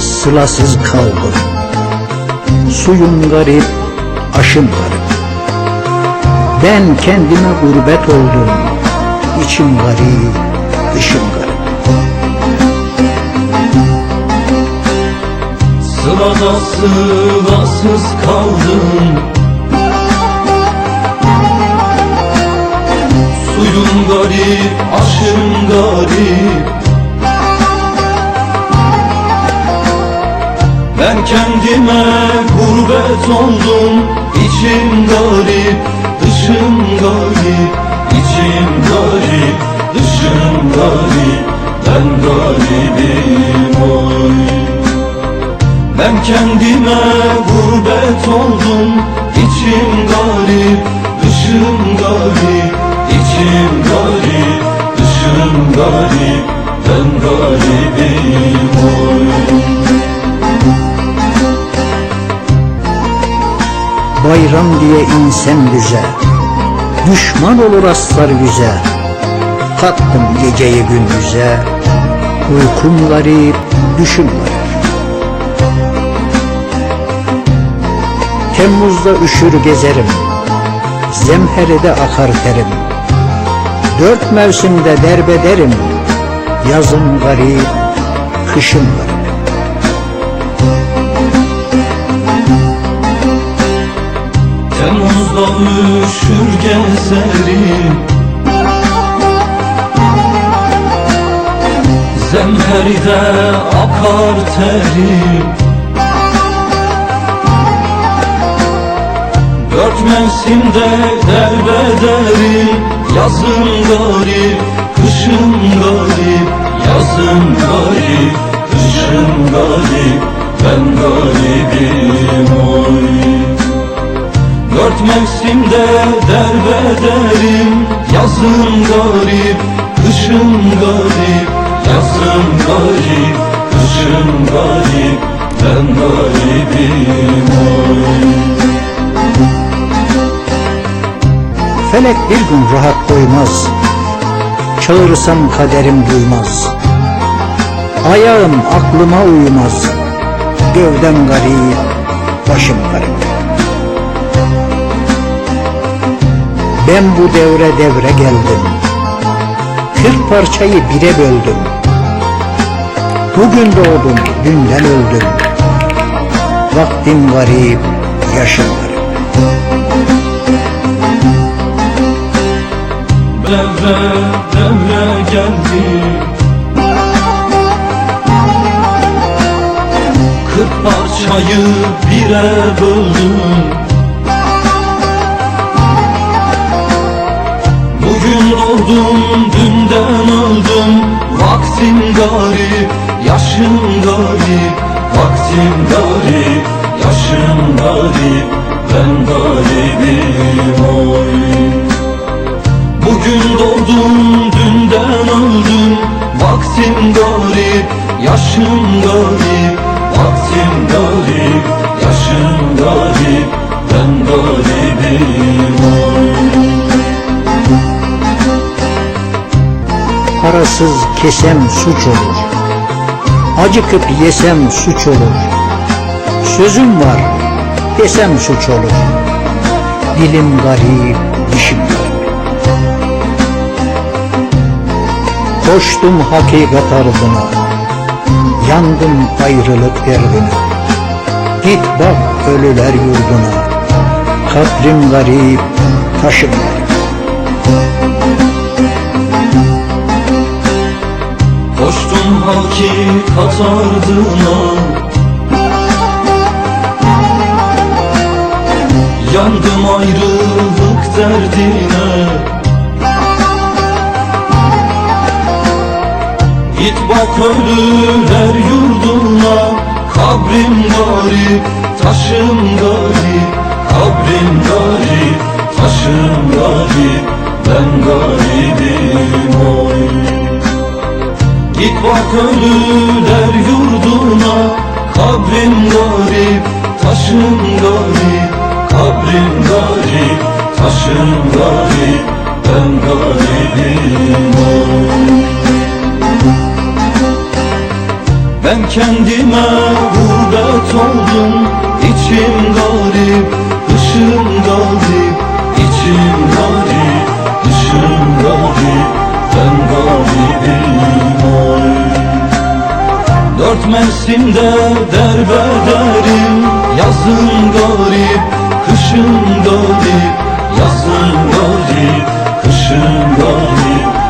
sılasız kaldım Suyum garip, aşım garip. Ben kendime gurbet oldum. İçim garip, dışım garip. Sırada sılasız kaldım Suyum garip, aşım garip Ben kendime gurbet oldum. İçim garip, dışım garip. İçim garip, dışım garip. Ben garibim oy. Ben kendime gurbet oldum. İçim garip, dışım garip. İçim garip, dışım garip Bayram diye insan güzel. Düşman olur aslar yüze Kattım geceyi gündüze. Uykum garip, düşüm Temmuzda üşür gezerim. Zemheride akar terim. Dört mevsimde derbederim. Yazım garip, kışım garip Üşür gezerim Zemheride akar terim. Dört mevsimde derbederim Yazın garip, kışın garip. Yazın garip, kışın garip. Ben garibim oy Dört mevsimde derbederim Yazın garip, kışın garip Yazın garip, kışın garip Ben garibim oy. Felek bir gün rahat koymaz Çağırsam kaderim duymaz. Ayağım aklıma uymaz Gövdem garip, başım garip Ben bu devre devre geldim. Kırk parçayı bire böldüm. Bugün doğdum, dünden öldüm. Vaktim garip, yaşım garip. Devre devre geldi. Kırk parçayı bire böldüm Doğdum dünden öldüm Vaktim garip yaşım garip. Vaktim garip yaşım garip. Ben garibim oy. Bugün doğdum, Parasız kesem suç olur. Acıkıp yesem suç olur. Sözüm var desem suç olur. Dilim garip, dişim Koştum hakikat ardına. Yandım ayrılık derdine. Git bak ölüler yurduna. Kabrim garip, taşım garip Koştum hakikat ardına Yandım ayrılık derdine. Git bak ölüler yurduna Kabrim garip, taşım garip Kabrim garip, taşım garip Ben garibim oy Git bak ölüler yurduna Kabrim garip, taşım garip Kabrim garip, taşım garip Ben garibim. Ben kendime burada Dört mevsimde derbederim Yazın garip, kışın garip Yazın garip, kışın garip.